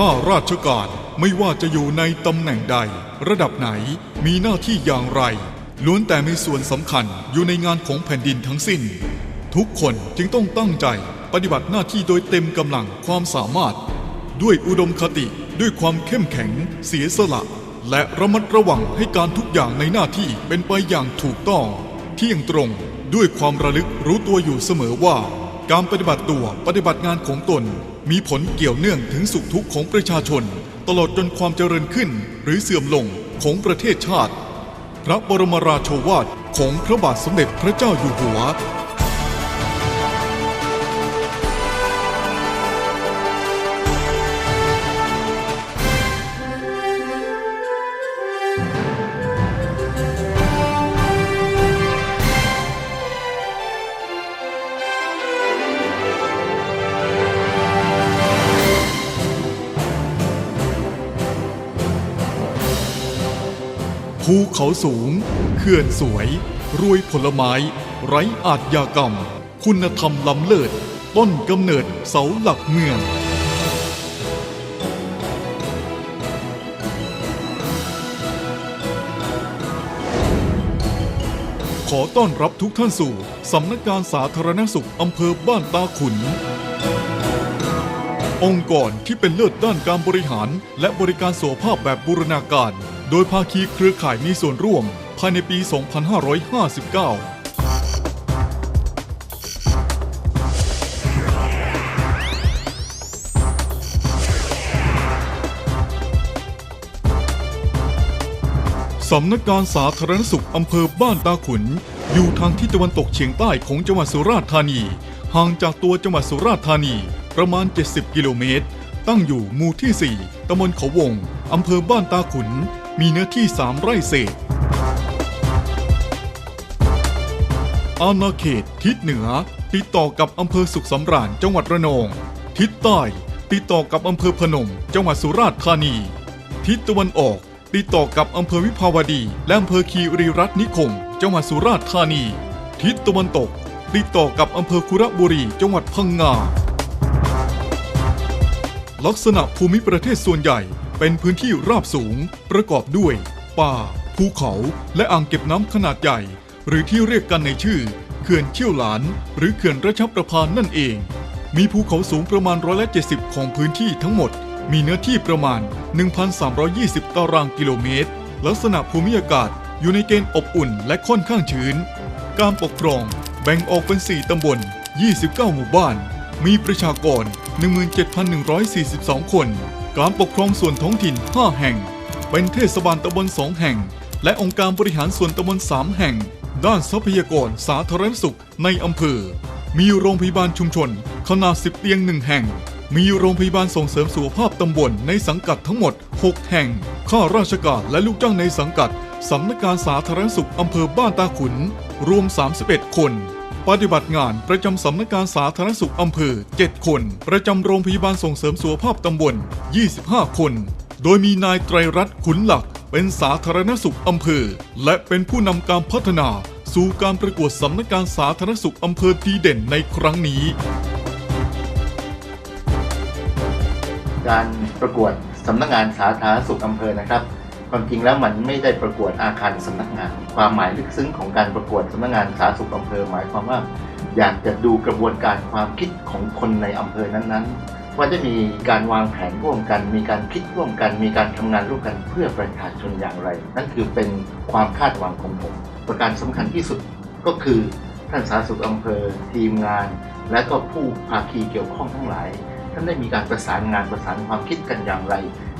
ข้าราชการไม่ว่าจะอยู่ในตำแหน่งใด ระดับไหนมีหน้าที่อย่างไร ล้วนแต่มีส่วนสำคัญอยู่ในงานของแผ่นดินทั้งสิ้น ทุกคนจึงต้องตั้งใจปฏิบัติหน้าที่โดยเต็มกำลังความสามารถ ด้วยอุดมคติด้วยความเข้มแข็ง เสียสละ และระมัดระวังให้การทุกอย่างในหน้าที่เป็นไปอย่างถูกต้อง เที่ยงตรงด้วยความระลึกรู้ตัวอยู่เสมอว่า การปฏิบัติตัวปฏิบัติงานของตน มีผลเกี่ยวเนื่องถึงสุขทุกข์ของประชาชน ตลอดจนความเจริญขึ้นหรือเสื่อมลงของประเทศชาติ พระบรมราโชวาทของพระบาทสมเด็จพระเจ้าอยู่หัว เขาสูงเขื่อนสวย รวยผลไม้ ไร้อาทยากรรม คุณธรรมล้ำเลิศ ต้นกำเนิดเสาหลักเมือง ขอต้อนรับทุกท่านสู่สำนักงานสาธารณสุขอำเภอบ้านตาขุนองค์กรที่เป็นเลิศด้านการบริหารและบริการสุขภาพแบบบูรณาการ โดยภาคีเครือข่ายมีส่วนร่วมภายในปี 2559สำนักงานสาธารณสุขอำเภอบ้านตาขุน อยู่ทางทิศตะวันตกเฉียงใต้ของจังหวัดสุราษฎร์ธานี ห่างจากตัวจังหวัดสุราษฎร์ธานีประมาณ 70 กิโลเมตร ตั้งอยู่หมู่ที่ 4ตำบลเขาวงอำเภอบ้านตาขุน มีเนื้อที่ 3 ไร่เศษ อาณาเขต ทิศเหนือ ติดต่อกับอำเภอสุขสำราญจังหวัดระนอง ทิศใต้ ติดต่อกับอำเภอพนม จังหวัดสุราษฎร์ธานี ทิศตะวันออก ติดต่อกับอำเภอวิภาวดี และอำเภอคีรีรัตนนิคม จังหวัดสุราษฎร์ธานี ทิศตะวันตก ติดต่อกับอำเภอคุระบุรี จังหวัดพังงาลักษณะภูมิประเทศส่วนใหญ่ เป็นพื้นที่ราบสูง ประกอบด้วย ป่า ภูเขา และอ่างเก็บน้ำขนาดใหญ่ หรือที่เรียกกันในชื่อ เขื่อนเชี่ยวหลาน หรือเขื่อนรัชประพานนั่นเอง มีภูเขาสูงประมาณร้อยละ70ของพื้นที่ทั้งหมด มีเนื้อที่ประมาณ 1,320 ตารางกิโลเมตร ลักษณะภูมิอากาศอยู่ในเกณฑ์อบอุ่นและค่อนข้างชื้น การปกครองแบ่งออกเป็น 4 ตำบล 29 หมู่บ้าน มีประชากร 17,142 คน การปกครองส่วนท้องถิ่น 5 แห่ง เป็นเทศบาลตำบล 2 แห่ง และองค์การบริหารส่วนตำบล 3 แห่ง ด้านทรัพยากรสาธารณสุขในอำเภอ มีโรงพยาบาลชุมชน ขนาด 10 เตียง 1 แห่ง มีโรงพยาบาลส่งเสริมสุขภาพตำบลในสังกัดทั้งหมด 6 แห่ง ข้าราชการและลูกจ้างในสังกัดสำนักงานสาธารณสุขอำเภอบ้านตาขุน รวม 31 คน ปฏิบัติงานประจำสำนักงานสาธารณสุขอำเภอ 7 คน ประจำโรงพยาบาลส่งเสริมสุขภาพตำบล 25 คน โดยมีนายไตรรัตน์ขุนหลัก เป็นสาธารณสุขอำเภอ และเป็นผู้นำการพัฒนาสู่การประกวดสำนักงานสาธารณสุขอำเภอดีเด่นในครั้งนี้ การประกวดสำนักงานสาธารณสุขอำเภอนะครับ ความจริงแล้วมันไม่ได้ประกวดอาคารสำนักงาน ความหมายลึกซึ้งของการประกวดสำนักงานสาธารณสุขอำเภอหมายความว่า อยากจะดูกระบวนการความคิดของคนในอำเภอนั้นๆ ว่าจะมีการวางแผนร่วมกัน มีการคิดร่วมกัน มีการทำงานร่วมกันเพื่อประชาชนอย่างไร นั่นคือเป็นความคาดหวังของผม ประการสำคัญที่สุดก็คือท่านสาธารณสุขอำเภอ ทีมงาน และก็ผู้ภาคีเกี่ยวข้องทั้งหลายท่านได้มีการประสานงานประสานความคิดกันอย่างไร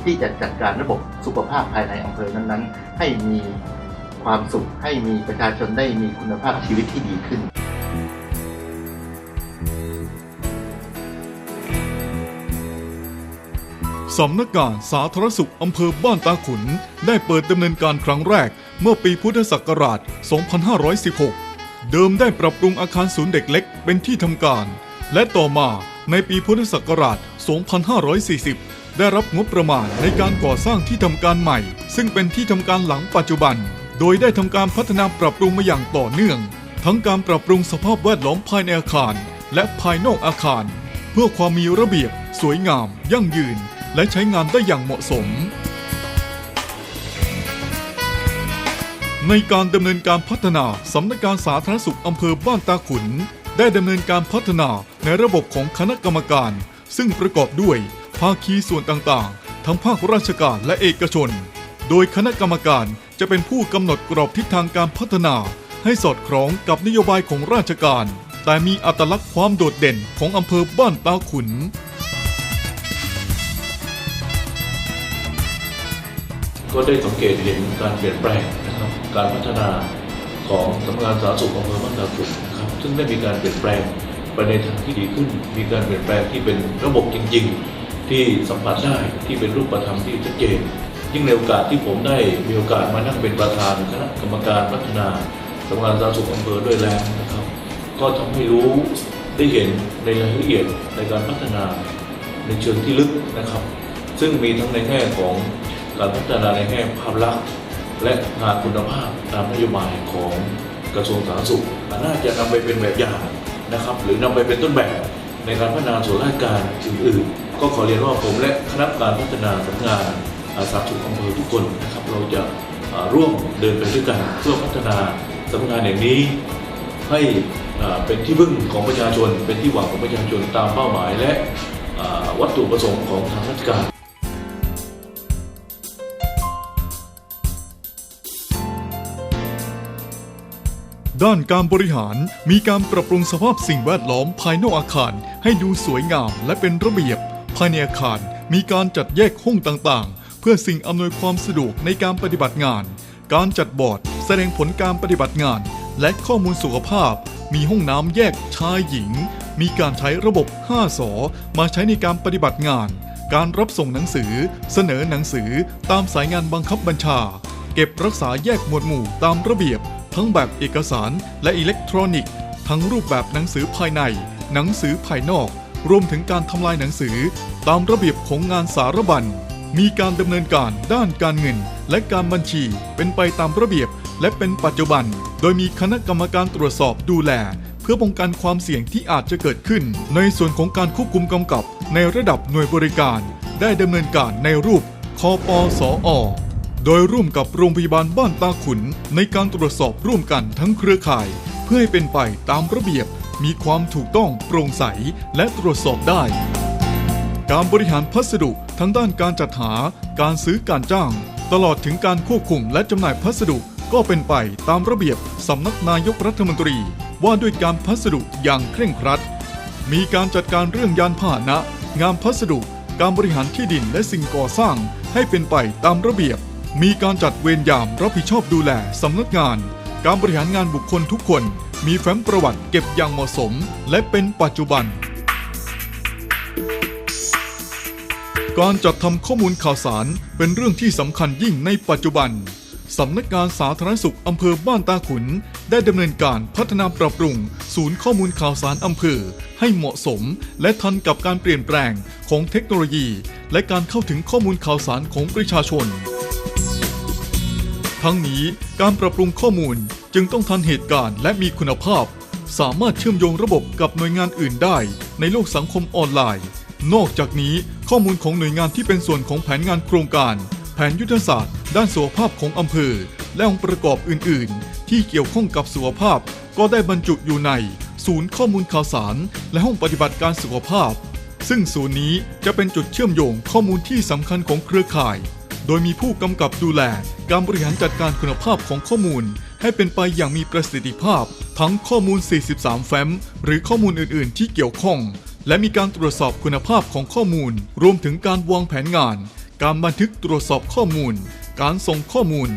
ที่จะจัดการระบบสุขภาพภายในอำเภอนั้นๆ ให้มีความสุขให้มีประชาชนได้มีคุณภาพชีวิตที่ดีขึ้นสำนักงานสาธารณสุขอำเภอบ้านตาขุน ได้เปิดดำเนินการครั้งแรกเมื่อปีพุทธศักราช 2516 เดิมได้ปรับปรุงอาคารศูนย์เด็กเล็กเป็นที่ทำการ และต่อมาในปีพุทธศักราช 2540 ได้รับงบประมาณในการก่อสร้างที่ทำการใหม่ ซึ่งเป็นที่ทำการหลังปัจจุบัน โดยได้ทำการพัฒนาปรับปรุงมาอย่างต่อเนื่อง ทั้งการปรับปรุงสภาพแวดล้อมภายในอาคาร และภายนอกอาคาร เพื่อความมีระเบียบ สวยงาม ยั่งยืน และใช้งานได้อย่างเหมาะสม ในการดำเนินการพัฒนาสำนักงานสาธารณสุขอำเภอบ้านตาขุน ได้ดำเนินการพัฒนาในระบบของคณะกรรมการ ซึ่งประกอบด้วยาคีส่วนต่างๆ ทั้งภาคราชการและเอกชน โดยคณะกรรมการจะเป็นผู้กำหนดกรอบทิศทางการพัฒนา ให้สอดคล้องกับนโยบายของราชการ แต่มีอัตลักษณ์ความโดดเด่นของอำเภอบ้านตาขุนก็ได้สังเกตเห็นการเปลี่ยนแปลงนะครับการพัฒนาของสำนักงานสาธารณสุขอำเภอบ้านตาขุนนะครับซึ่งได้มีการเปลี่ยนแปลงไปในทางที่ดีขึ้น มีการเปลี่ยนแปลงที่เป็นระบบจริง ๆ ที่สัมผัสได้ที่เป็นรูปธรรมที่ชัดเจนยิ่งในโอกาสที่ผมได้มีโอกาสมานั่งเป็นประธานคณะกรรมการพัฒนาสำนักงานสาธารณสุขอำเภอด้วยแล้วนะครับ ก็ทำให้รู้ได้เห็นในรายละเอียดในการพัฒนาในเชิงที่ลึกนะครับ ซึ่งมีทั้งในแง่ของการพัฒนาในแง่ภาพลักษณ์และงานคุณภาพตามนโยบายของกระทรวงสาธารณสุขน่าจะนำไปเป็นแบบอย่างนะครับ หรือนำไปเป็นต้นแบบในการพัฒนาส่วนราชการอื่นๆ ก็ขอเรียนว่าผมและคณะกรรมการพัฒนาสำนักงานอาสาธารณสุขอำเภอทุกคนนะครับ เราจะร่วมเดินไปด้วยกันเพื่อพัฒนาสำนักงานแห่งนี้ ให้เป็นที่พึ่งของประชาชน เป็นที่หวังของประชาชนตามเป้าหมายและวัตถุประสงค์ของทางราชการด้านการบริหารมีการปรับปรุงสภาพสิ่งแวดล้อมภายนอกอาคารให้ดูสวยงามและเป็นระเบียบ ภายในอาคารมีการจัดแยกห้องต่างๆ เพื่อสิ่งอำนวยความสะดวกในการปฏิบัติงาน การจัดบอร์ด แสดงผลการปฏิบัติงาน และข้อมูลสุขภาพ มีห้องน้ำแยกชายหญิง มีการใช้ระบบ 5สอมาใช้ในการปฏิบัติงาน การรับส่งหนังสือ เสนอหนังสือตามสายงานบังคับบัญชา เก็บรักษาแยกหมวดหมู่ตามระเบียบ ทั้งแบบเอกสารและอิเล็กทรอนิกส์ ทั้งรูปแบบหนังสือภายใน หนังสือภายนอก รวมถึงการทำลายหนังสือ ตามระเบียบของงานสารบัญ มีการดำเนินการด้านการเงิน และการบัญชี เป็นไปตามระเบียบ และเป็นปัจจุบัน โดยมีคณะกรรมการตรวจสอบดูแล เพื่อป้องกันความเสี่ยงที่อาจจะเกิดขึ้น ในส่วนของการควบคุมกำกับ ในระดับหน่วยบริการ ได้ดำเนินการในรูปคอปสอโดยร่วมกับโรงพยาบาลบ้านตาขุน ในการตรวจสอบร่วมกันทั้งเครือข่าย เพื่อให้เป็นไปตามระเบียบ มีความถูกต้องโปร่งใสและตรวจสอบได้ การบริหารพัสดุทั้งด้านการจัดหา การซื้อการจ้าง ตลอดถึงการควบคุมและจำหน่ายพัสดุก็เป็นไปตามระเบียบสำนักนายกรัฐมนตรี ว่าด้วยการพัสดุอย่างเคร่งครัด มีการจัดการเรื่องยานพาหนะ งานพัสดุ การบริหารที่ดินและสิ่งก่อสร้างให้เป็นไปตามระเบียบ มีการจัดเวรยามรับผิดชอบดูแลสำนักงาน การบริหารงานบุคคลทุกคน มีแฟ้มประวัติเก็บอย่างเหมาะสม และเป็นปัจจุบัน การจัดทำข้อมูลข่าวสารเป็นเรื่องที่สำคัญยิ่งในปัจจุบันสำนักงานสาธารณสุขอำเภอบ้านตาขุน ได้ดำเนินการพัฒนาปรับปรุง ศูนย์ข้อมูลข่าวสารอำเภอ ให้เหมาะสม และทันกับการเปลี่ยนแปลงของเทคโนโลยี และการเข้าถึงข้อมูลข่าวสารของประชาชน ทั้งนี้การปรับปรุงข้อมูล จึงต้องทันเหตุการณ์และมีคุณภาพ สามารถเชื่อมโยงระบบกับหน่วยงานอื่นได้ ในโลกสังคมออนไลน์ นอกจากนี้ข้อมูลของหน่วยงานที่เป็นส่วนของแผนงานโครงการ แผนยุทธศาสตร์ ด้านสุขภาพของอำเภอ และองค์ประกอบอื่น ๆ ที่เกี่ยวข้องกับสุขภาพ ก็ได้บรรจุอยู่ใน ศูนย์ข้อมูลข่าวสาร และห้องปฏิบัติการสุขภาพ ซึ่งศูนย์นี้จะเป็นจุดเชื่อมโยงข้อมูลที่สำคัญของเครือข่าย โดยมีผู้กำกับดูแล การบริหารจัดการคุณภาพของข้อมูล ให้เป็นไปอย่างมีประสิทธิภาพ ทั้งข้อมูล 43 แฟ้ม หรือข้อมูลอื่น ๆ ที่เกี่ยวข้อง และมีการตรวจสอบคุณภาพของข้อมูล รวมถึงการวางแผนงาน การบันทึกตรวจสอบข้อมูล การส่งข้อมูล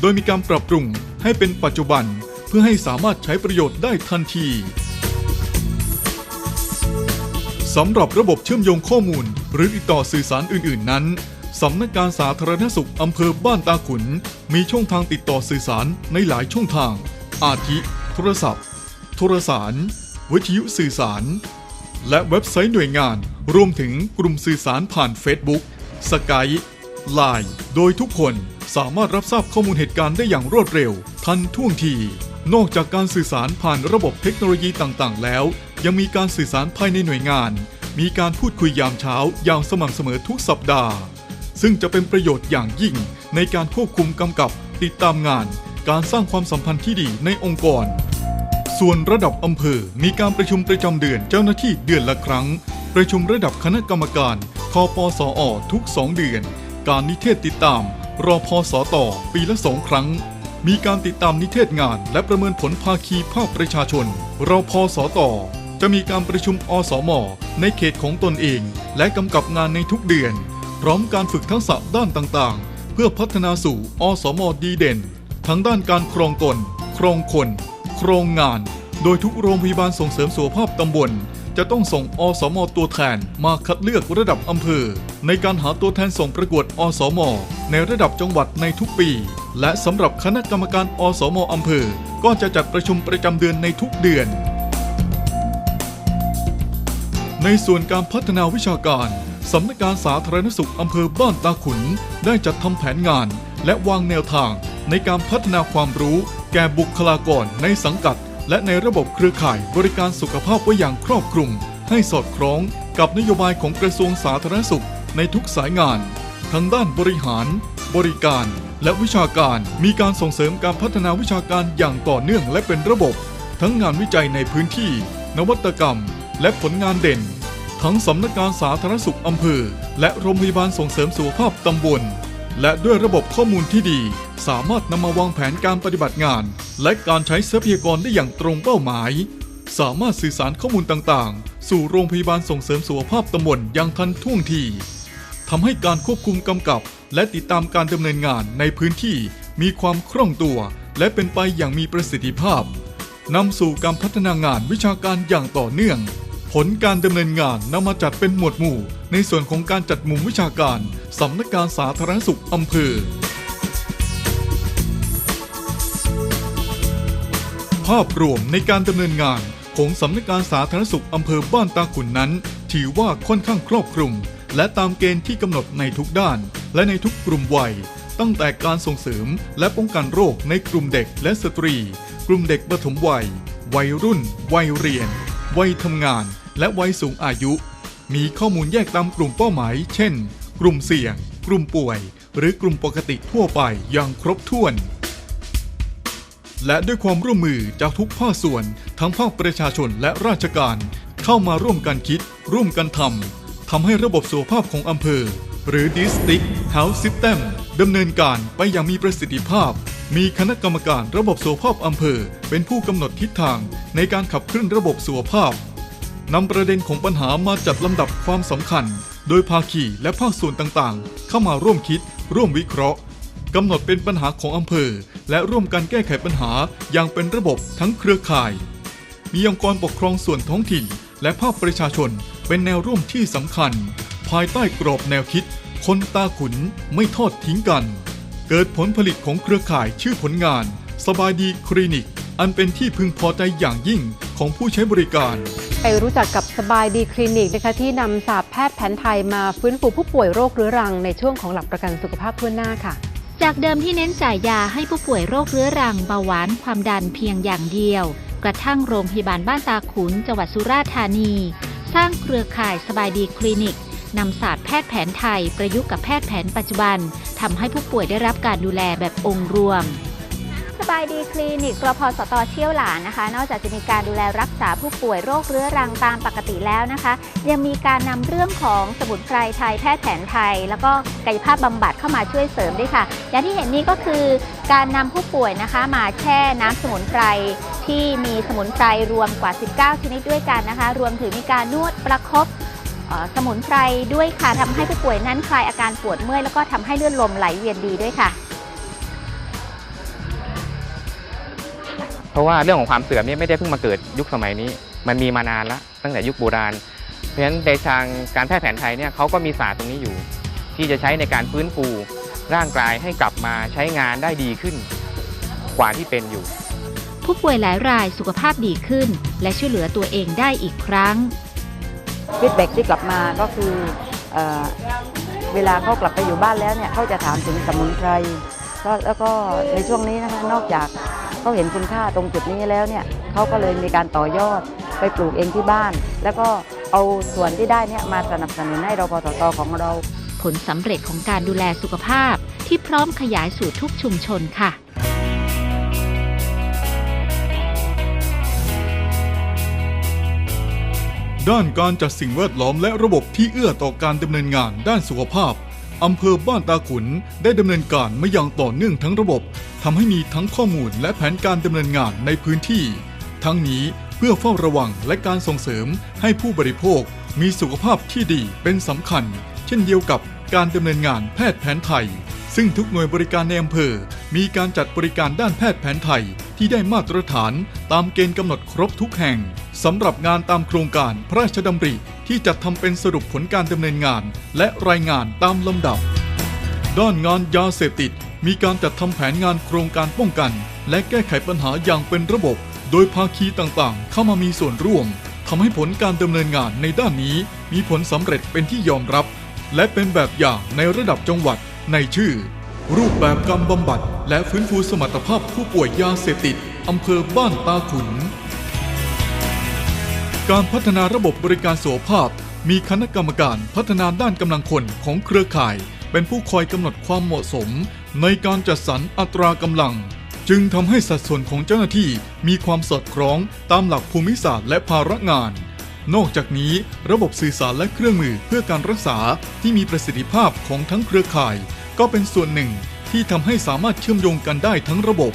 โดยมีการปรับปรุงให้เป็นปัจจุบัน เพื่อให้สามารถใช้ประโยชน์ได้ทันทีสำหรับระบบเชื่อมโยงข้อมูล หรือติดต่อสื่อสารอื่น ๆ นั้น สำนักงานสาธารณสุขอำเภอบ้านตาขุน มีช่องทางติดต่อสื่อสารในหลายช่องทาง อาทิ โทรศัพท์ โทรสาร วิทยุสื่อสาร และเว็บไซต์หน่วยงาน รวมถึงกลุ่มสื่อสารผ่าน Facebook สกายไลน์โดยทุกคนสามารถรับทราบข้อมูลเหตุการณ์ได้อย่างรวดเร็ว ทันท่วงที นอกจากการสื่อสารผ่านระบบเทคโนโลยีต่างๆ แล้ว ยังมีการสื่อสารภายในหน่วยงาน มีการพูดคุยยามเช้าอย่างสม่ำเสมอทุกสัปดาห์ ซึ่งจะเป็นประโยชน์อย่างยิ่งในการควบคุมกำกับติดตามงาน การสร้างความสัมพันธ์ที่ดีในองค์กร ส่วนระดับอำเภอมีการประชุมประจำเดือนเจ้าหน้าที่เดือนละครั้ง ประชุมระดับคณะกรรมการคอปสออทุก 2 เดือน การนิเทศติดตามรอพอสอต่อปีละสองครั้ง มีการติดตามนิเทศงาน และประเมินผลภาคีภาคประชาชนรอพอสอต่อจะมีการประชุมอสอมในเขตของตนเอง และกำกับงานในทุกเดือน พร้อมการฝึกทักษะด้านต่างๆ เพื่อพัฒนาสู่อสมดีเด่น ทั้งด้านการครองตนครองคนโครงงาน โดยทุกโรงพยาบาลส่งเสริมสุขภาพตำบล จะต้องส่งอสมตัวแทนมาคัดเลือกระดับอำเภอ ในการหาตัวแทนส่งประกวดอสม ในระดับจังหวัดในทุกปี และสำหรับคณะกรรมการอสมอำเภอ ก็จะจัดประชุมประจำเดือนในทุกเดือนในส่วนการพัฒนาวิชาการ สำนักงานสาธารณสุขอำเภอบ้านตาขุน ได้จัดทำแผนงาน และวางแนวทางในการพัฒนาความรู้ แก่บุคลากรในสังกัด และในระบบเครือข่ายบริการสุขภาพไว้อย่างครอบคลุม ให้สอดคล้องกับนโยบายของกระทรวงสาธารณสุขในทุกสายงาน ทั้งด้านบริหาร บริการ และวิชาการมีการส่งเสริมการพัฒนาวิชาการอย่างต่อเนื่องและเป็นระบบ ทั้งงานวิจัยในพื้นที่ นวัตกรรม และผลงานเด่น ทั้งสำนักงานสาธารณสุขอำเภอ และโรงพยาบาลส่งเสริมสุขภาพตำบล และด้วยระบบข้อมูลที่ดี สามารถนำมาวางแผนการปฏิบัติงาน และการใช้ทรัพยากรได้อย่างตรงเป้าหมาย สามารถสื่อสารข้อมูลต่างๆ สู่โรงพยาบาลส่งเสริมสุขภาพตำบลอย่างทันท่วงทีทำให้การควบคุมกำกับ และติดตามการดำเนินงานในพื้นที่มีความคล่องตัว และเป็นไปอย่างมีประสิทธิภาพนำสู่การพัฒนางานวิชาการอย่างต่อเนื่อง ผลการดำเนินงานนำมาจัดเป็นหมวดหมู่ ในส่วนของการจัดมุมวิชาการสำนักงานสาธารณสุขอำเภอ ภาพรวมในการดำเนินงานของสำนักงานสาธารณสุขอำเภอบ้านตาขุนนั้น ถือว่าค่อนข้างครอบคลุม และตามเกณฑ์ที่กำหนดในทุกด้าน และในทุกกลุ่มวัย ตั้งแต่การส่งเสริมและป้องกันโรคในกลุ่มเด็กและสตรี กลุ่มเด็กปฐมวัย วัยรุ่น วัยเรียน วัยทำงาน และวัยสูงอายุ มีข้อมูลแยกตามกลุ่มเป้าหมาย เช่น กลุ่มเสี่ยง กลุ่มป่วย หรือกลุ่มปกติทั่วไปอย่างครบถ้วน และด้วยความร่วมมือจากทุกภาคส่วน ทั้งภาคประชาชนและราชการ เข้ามาร่วมกันคิด ร่วมกันทำทำให้ระบบสุขภาพของอำเภอ หรือ District Health System ดำเนินการไปอย่างมีประสิทธิภาพมีคณะกรรมการระบบสุขภาพอำเภอ เป็นผู้กำหนดทิศทางในการขับเคลื่อนระบบสุขภาพ นำประเด็นของปัญหามาจัดลำดับความสำคัญ โดยภาคีและภาคส่วนต่างๆ เข้ามาร่วมคิด ร่วมวิเคราะห์กำหนดเป็นปัญหาของอำเภอ และร่วมกันแก้ไขปัญหาอย่างเป็นระบบทั้งเครือข่าย มีองค์กรปกครองส่วนท้องถิ่น และภาคประชาชนเป็นแนวร่วมที่สำคัญ ภายใต้กรอบแนวคิด คนตาขุนไม่ทอดทิ้งกัน เกิดผลผลิตของเครือข่ายชื่อผลงาน สบายดีคลินิก อันเป็นที่พึงพอใจอย่างยิ่งของผู้ใช้บริการ ไปรู้จักกับสบายดีคลินิกนะคะที่นำศาสตร์แพทย์แผนไทยมาฟื้นฟูผู้ป่วยโรคเรื้อรังในช่วงของหลักประกันสุขภาพทั่วหน้าค่ะ จากเดิมที่เน้นจ่ายยาให้ผู้ป่วยโรคเรื้อรังเบาหวานความดันเพียงอย่างเดียว กระทั่งโรงพยาบาลบ้านตาขุนจังหวัดสุราษฎร์ธานี สร้างเครือข่ายสบายดีคลินิกนำศาสตร์แพทย์แผนไทยประยุกต์กับแพทย์แผนปัจจุบันทำให้ผู้ป่วยได้รับการดูแลแบบองค์รวม สบายดีคลินิกกรพสตเชี่ยวหลานนะคะ นอกจากจะมีการดูแลรักษาผู้ป่วยโรคเรื้อรังตามปกติแล้วนะคะ ยังมีการนำเรื่องของสมุนไพรไทยแพทย์แผนไทย แล้วก็กายภาพบำบัดเข้ามาช่วยเสริมด้วยค่ะ อย่างที่เห็นนี้ก็คือการนำผู้ป่วยนะคะมาแช่น้ำสมุนไพรที่มีสมุนไพรรวมกว่า 19 ชนิดด้วยกันนะคะ รวมถึงมีการนวดประคบสมุนไพรด้วยค่ะทำให้ผู้ป่วยนั้นคลายอาการปวดเมื่อยแล้วก็ทำให้เลือดลมไหลเวียนดีด้วยค่ะ ราะว่าเรื่องของความเสื่อมเนี่ยไม่ได้เพิ่งมาเกิดยุคสมัยนี้ มันมีมานานแล้วตั้งแต่ยุคโบราณ เพราะฉะนั้นในทางการแพทย์แผนไทยเนี่ยเขาก็มีศาสตร์ตรงนี้อยู่ ที่จะใช้ในการฟื้นฟูร่างกายให้กลับมาใช้งานได้ดีขึ้น กว่าที่เป็นอยู่ ผู้ป่วยหลายรายสุขภาพดีขึ้น และช่วยเหลือตัวเองได้อีกครั้งฟีดแบ็ที่กลับมาก็คือเออเวลาเขากลับไปอยู่บ้านแล้วเนี่ยเขาจะถามถึงสมุนไพรก็ แล้วก็ในช่วงนี้นะคะนอกจากเขาเห็นคุณค่าตรงจุดนี้แล้วเนี่ยเขาก็เลยมีการต่อยอดไปปลูกเองที่บ้าน แล้วก็เอาส่วนที่ได้เนี่ยมาสนับสนุนให้รพสตของเรา ผลสำเร็จของการดูแลสุขภาพที่พร้อมขยายสู่ทุกชุมชนค่ะด้านการจัดสิ่งแวดล้อมและระบบที่เอื้อต่อการดำเนินงานด้านสุขภาพ อำเภอบ้านตาขุนได้ดำเนินการมาอย่างต่อเนื่องทั้งระบบทำให้มีทั้งข้อมูลและแผนการดำเนินงานในพื้นที่ ทั้งนี้เพื่อเฝ้าระวังและการส่งเสริมให้ผู้บริโภคมีสุขภาพที่ดีเป็นสำคัญ เช่นเดียวกับการดำเนินงานแพทย์แผนไทย ซึ่งทุกหน่วยบริการในอำเภอ มีการจัดบริการด้านแพทย์แผนไทยที่ได้มาตรฐานตามเกณฑ์กำหนดครบทุกแห่งสำหรับงานตามโครงการพระราชดำริ ที่จัดทำเป็นสรุปผลการดำเนินงาน และรายงานตามลำดับ ด้านงานยาเสพติด มีการจัดทำแผนงานโครงการป้องกัน และแก้ไขปัญหาอย่างเป็นระบบ โดยภาคีต่างๆ เข้ามามีส่วนร่วมทำให้ผลการดำเนินงานในด้านนี้ มีผลสำเร็จเป็นที่ยอมรับ และเป็นแบบอย่างในระดับจังหวัดในชื่อ รูปแบบการบำบัด และฟื้นฟูสมรรถภาพผู้ป่วยยาเสพติดอำเภอบ้านตาขุน การพัฒนาระบบบริการสุขภาพ มีคณะกรรมการพัฒนาด้านกำลังคนของเครือข่าย เป็นผู้คอยกำหนดความเหมาะสม ในการจัดสรรอัตรากำลัง จึงทำให้สัดส่วนของเจ้าหน้าที่มีความสอดคล้องตามหลักภูมิศาสตร์และภาระงาน นอกจากนี้ระบบสื่อสารและเครื่องมือเพื่อการรักษาที่มีประสิทธิภาพของทั้งเครือข่าย ก็เป็นส่วนหนึ่งที่ทำให้สามารถเชื่อมโยงกันได้ทั้งระบบ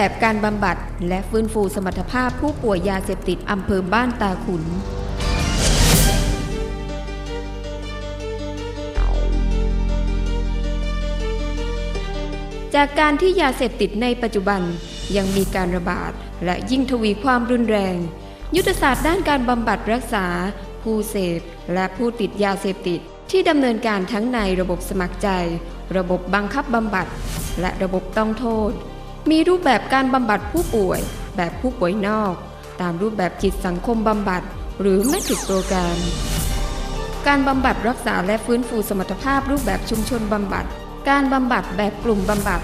แบบการบำบัด และฟื้นฟูสมรรถภาพผู้ป่วยยาเสพติดอำเภอบ้านตาขุนจากการที่ยาเสพติดในปัจจุบันยังมีการระบาด และยิ่งทวีความรุนแรง ยุทธศาสตร์ด้านการบำบัดรักษา ผู้เสพ และผู้ติดยาเสพติด ที่ดำเนินการทั้งในระบบสมัครใจ ระบบบังคับบำบัด และระบบต้องโทษ มีรูปแบบการบำบัดผู้ป่วย แบบผู้ป่วยนอก ตามรูปแบบจิตสังคมบำบัด หรือไม่ติดโปรแกรม การบำบัดรักษาและฟื้นฟูสมรรถภาพรูปแบบชุมชนบำบัด การบำบัดแบบกลุ่มบำบัด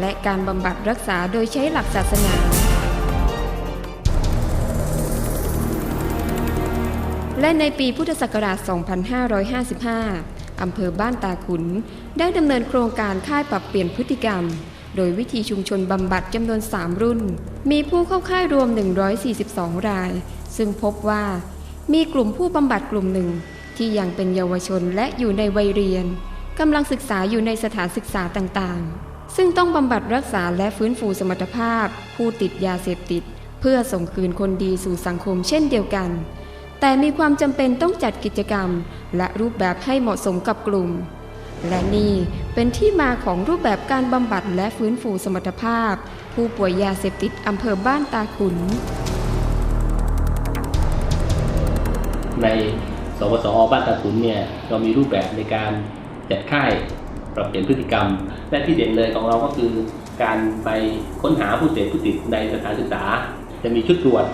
และการบำบัดรักษาโดยใช้หลักศาสนาและในปีพุทธศักราช 2555 อำเภอบ้านตาขุน ได้ดำเนินโครงการค่ายปรับเปลี่ยนพฤติกรรม โดยวิธีชุมชนบำบัดจำนวน 3 รุ่น มีผู้เข้าค่ายรวม 142 ราย ซึ่งพบว่า มีกลุ่มผู้บำบัดกลุ่มหนึ่ง ที่ยังเป็นเยาวชนและอยู่ในวัยเรียนกำลังศึกษาอยู่ในสถานศึกษาต่างๆ ซึ่งต้องบำบัดรักษาและฟื้นฟูสมรรถภาพ ผู้ติดยาเสพติด เพื่อส่งคืนคนดีสู่สังคมเช่นเดียวกัน แต่มีความจำเป็นต้องจัดกิจกรรม และรูปแบบให้เหมาะสมกับกลุ่ม และนี่เป็นที่มาของรูปแบบการบำบัดและฟื้นฟูสมรรถภาพ ผู้ป่วยยาเสพติดอำเภอบ้านตาขุน ในสวสอบ้านตาขุนเนี่ยเรามีรูปแบบในการจัดค่ายปรับเปลี่ยนพฤติกรรม และที่เด่นเลยของเราก็คือการไปค้นหาผู้เสพผู้ติดในสถานศึกษา จะมีชุดตรวจ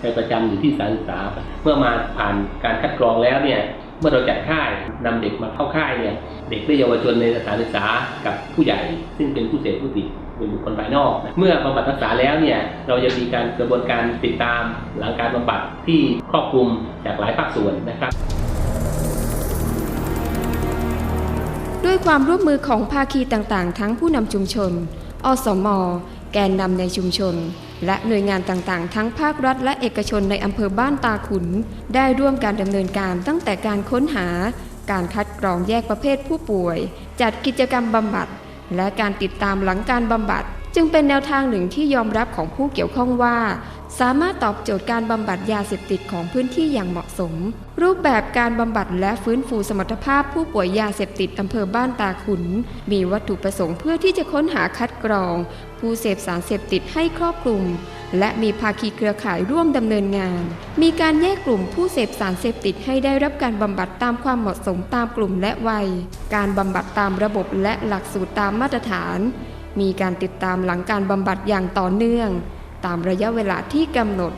ไปประจำอยู่ที่สถานศึกษา เมื่อมาผ่านการคัดกรองแล้วเนี่ย เมื่อเราจัดค่ายนำเด็กมาเข้าค่ายเนี่ยเด็กและเยาวชนในสถานศึกษากับผู้ใหญ่ ซึ่งเป็นผู้เสพผู้ติดเป็นบุคคลภายนอกนะเมื่อบำบัดรักษาแล้วเนี่ยเราจะมีการกระบวนการติดตามหลังการบำบัดที่ครอบคลุมจากหลายภาคส่วนนะครับด้วยความร่วมมือของภาคีต่างๆ ทั้งผู้นำชุมชน อสม แกนนำในชุมชน และหน่วยงานต่างๆ ทั้งภาครัฐและเอกชนในอำเภอบ้านตาขุน ได้ร่วมการดำเนินการตั้งแต่การค้นหา การคัดกรองแยกประเภทผู้ป่วย จัดกิจกรรมบำบัด และการติดตามหลังการบำบัด จึงเป็นแนวทางหนึ่งที่ยอมรับของผู้เกี่ยวข้องว่า สามารถตอบโจทย์การบำบัดยาเสพติดของพื้นที่อย่างเหมาะสม รูปแบบการบำบัดและฟื้นฟูสมรรถภาพผู้ป่วยยาเสพติดอำเภอบ้านตาขุน มีวัตถุประสงค์เพื่อที่จะค้นหาคัดกรอง ผู้เสพสารเสพติดให้ครอบคลุม และมีภาคีเครือข่ายร่วมดำเนินงาน มีการแยกกลุ่มผู้เสพสารเสพติดให้ได้รับการบำบัดตามความเหมาะสมตามกลุ่มและวัย การบำบัดตามระบบและหลักสูตรตามมาตรฐาน มีการติดตามหลังการบำบัดอย่างต่อเนื่อง ตามระยะเวลาที่กำหนด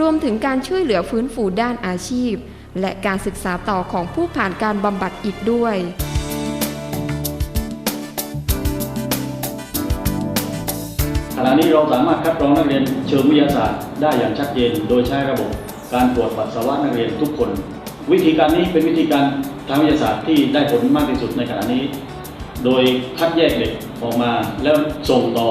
รวมถึงการช่วยเหลือฟื้นฟูด้านอาชีพ และการศึกษาต่อของผู้ผ่านการบำบัดอีกด้วยขณะนี้เราสามารถคัดกรองนักเรียนเชิงวิทยาศาสตร์ได้อย่างชัดเจน โดยใช้ระบบการตรวจปัสสาวะนักเรียนทุกคน วิธีการนี้เป็นวิธีการทางวิทยาศาสตร์ที่ได้ผลมากที่สุดในขณะนี้ โดยคัดแยกเด็กออกมาแล้วส่งต่อ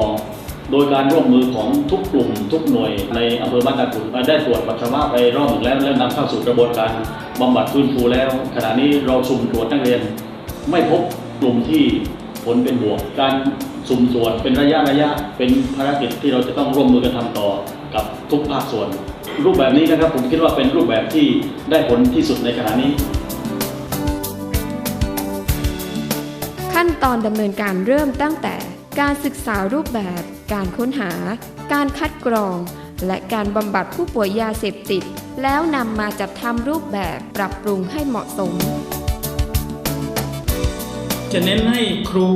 โดยการร่วมมือของทุกกลุ่ม ทุกหน่วยในอำเภอบ้านตาขุนได้ตรวจปัสสาวะไปรอบหนึ่งแล้วแล้วนำเข้าสู่กระบวนการบำบัดฟื้นฟูแล้ว ขณะนี้เราสุ่มตรวจนักเรียน ไม่พบกลุ่มที่ผลเป็นบวก การสุ่มตรวจเป็นระยะระยะเป็นภารกิจที่เราจะต้องร่วมมือกันทำต่อกับทุกภาคส่วน รูปแบบนี้นะครับผมคิดว่าเป็นรูปแบบที่ได้ผลที่สุดในขณะนี้ ขั้นตอนดำเนินการเริ่มตั้งแต่การศึกษารูปแบบ การค้นหา การคัดกรอง และการบำบัดผู้ป่วยยาเสพติด แล้วนำมาจัดทำรูปแบบปรับปรุงให้เหมาะสม จะเน้นให้ครู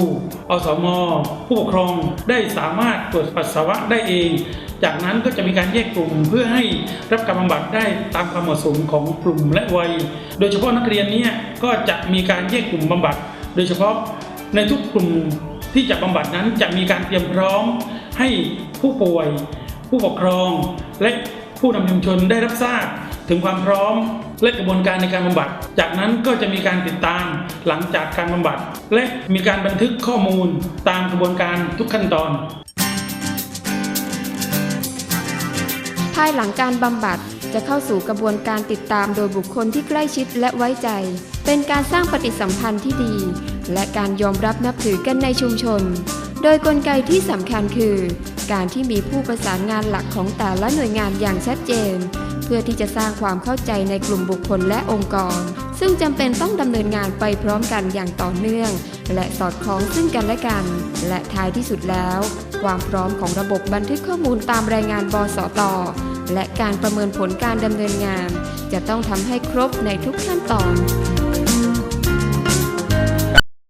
อสม ผู้ปกครองได้สามารถตรวจปัสสาวะได้เอง จากนั้นก็จะมีการแยกกลุ่มเพื่อให้รับการบำบัดได้ตามความเหมาะสมของกลุ่มและวัย โดยเฉพาะนักเรียนเนี้ก็จะมีการแยกกลุ่มบำบัด โดยเฉพาะในทุกกลุ่มที่จะบำบัดนั้นจะมีการเตรียมพร้อม ให้ผู้ป่วย ผู้ปกครอง และผู้นำชุมชนได้รับทราบถึงความพร้อมและกระบวนการในการบำบัด จากนั้นก็จะมีการติดตามหลังจากการบำบัด และมีการบันทึกข้อมูลตามกระบวนการทุกขั้นตอน ภายหลังการบำบัดจะเข้าสู่กระบวนการติดตามโดยบุคคลที่ใกล้ชิดและไว้ใจ เป็นการสร้างปฏิสัมพันธ์ที่ดี และการยอมรับนับถือกันในชุมชน ดยกลไกที่สำคัญคือ การที่มีผู้ประสานงานหลักของแต่ละหน่วยงานอย่างชัดเจน เพื่อที่จะสร้างความเข้าใจในกลุ่มบุคคลและองค์กร ซึ่งจำเป็นต้องดำเนินงานไปพร้อมกันอย่างต่อเนื่อง และสอดคล้องซึ่งกันและกัน และท้ายที่สุดแล้ว ความพร้อมของระบบบันทึกข้อมูลตามรายงานบสตและการประเมินผลการดำเนินงาน จะต้องทำให้ครบในทุกขั้นตอน